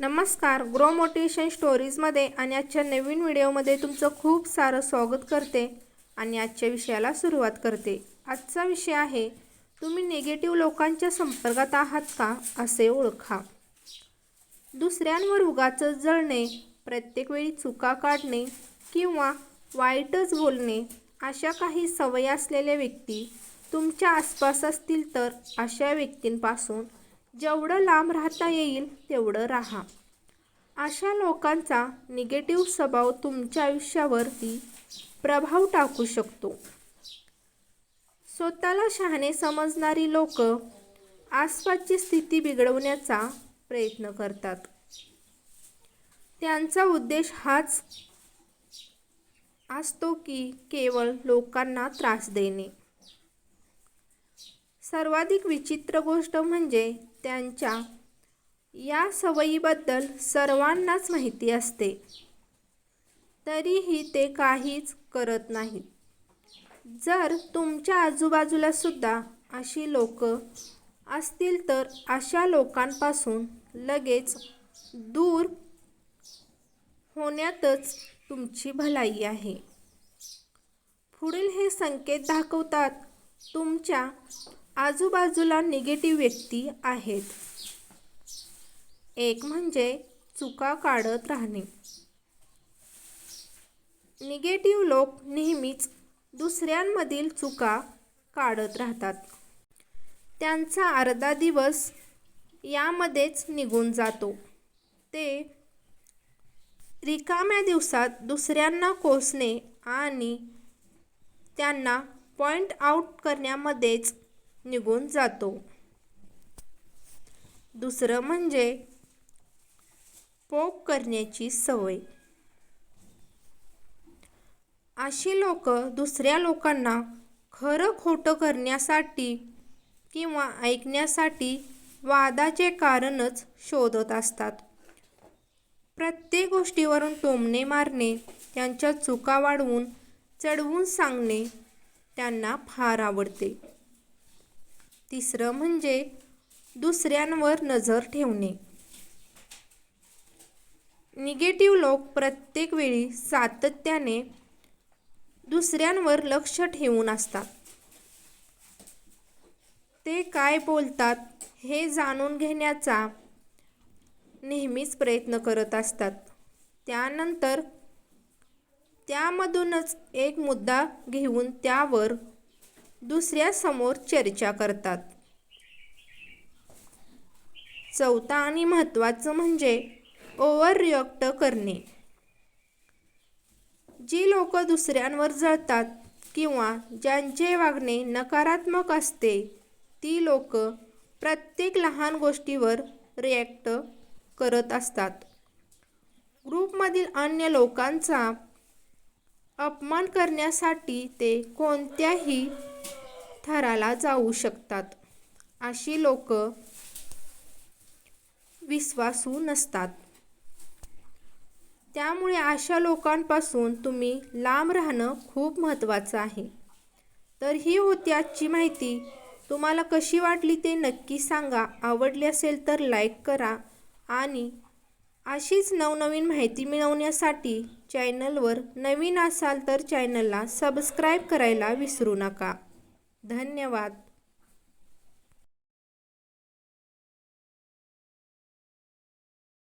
नमस्कार grow motivation स्टोरीजमध्ये आणि आजच्या नवीन व्हिडिओमध्ये तुमचं खूप सारं स्वागत करते आणि आजच्या विषयाला सुरुवात करते. आजचा विषय आहे तुम्ही निगेटिव्ह लोकांच्या संपर्कात आहात का असे ओळखा. दुसऱ्यांवर उगाचं जळणे प्रत्येक वेळी चुका काढणे किंवा वाईटच बोलणे अशा काही सवयी असलेल्या व्यक्ती तुमच्या आसपास असतील तर अशा व्यक्तींपासून जेवढं लांब राहता येईल तेवढं राहा. अशा लोकांचा निगेटिव्ह स्वभाव तुमच्या आयुष्यावरती प्रभाव टाकू शकतो. स्वतःला शहाणे समजणारी लोक आसपासची स्थिती बिघडवण्याचा प्रयत्न करतात. त्यांचा उद्देश हाच असतो की केवळ लोकांना त्रास देणे. सर्वाधिक विचित्र गोष्ट म्हणजे त्यांच्या या सवयीबद्दल सर्वांनाच माहिती असते. तरीही ते काहीच करत नाहीत. जर तुमच्या आजूबाजूला सुद्धा अशी लोक असतील तर अशा लोकांपासून लगेच दूर होण्यातच तुमची भलाई आहे. पुढील हे संकेत दाखवतात तुमच्या आजूबाजूला निगेटिव्ह व्यक्ती आहेत. एक म्हणजे चुका काढत राहणे. निगेटिव्ह लोक नेहमीच दुसऱ्यांमधील चुका काढत राहतात. त्यांचा अर्धा दिवस यामध्येच निघून जातो. ते रिकाम्या दिवसात दुसऱ्यांना कोसणे आणि त्यांना पॉइंट आउट करण्यामध्येच निघून जातो. दुसरं म्हणजे पोक करण्याची सवय. अशी लोक दुसऱ्या लोकांना खरं खोटं करण्यासाठी किंवा ऐकण्यासाठी वादाचे कारणच शोधत असतात. प्रत्येक गोष्टीवरून टोमणे मारणे त्यांच्या चुका वाढवून चढवून सांगणे त्यांना फार आवडते. तिसरं म्हणजे दुसऱ्यांवर नजर ठेवणे. निगेटिव्ह लोक प्रत्येक वेळी सातत्याने दुसऱ्यांवर लक्ष ठेवून असतात. ते काय बोलतात हे जाणून घेण्याचा नेहमीच प्रयत्न करत असतात. त्यानंतर त्यामधूनच एक मुद्दा घेऊन त्यावर दुसऱ्यासमोर चर्चा करतात. चौथा आणि महत्त्वाचं म्हणजे ओव्हर रिॲक्ट करणे. जी लोक दुसऱ्यांवर जळतात किंवा ज्यांचे वागणे नकारात्मक असते ती लोक प्रत्येक लहान गोष्टीवर रिॲक्ट करत असतात. ग्रुपमधील अन्य लोकांचा अपमान करण्यासाठी ते कोणत्याही थराला जाऊ शकतात. अशी लोक विश्वासू नसतात. त्यामुळे अशा लोकांपासून तुम्ही लांब राहणं खूप महत्त्वाचं आहे. तर ही होती आजची माहिती तुम्हाला कशी वाटली ते नक्की सांगा. आवडली असेल तर लाईक करा आणि अशीच नवनवीन माहिती मिळवण्यासाठी चॅनलवर नवीन असाल तर चॅनलला सबस्क्राईब करायला विसरू नका. धन्यवाद.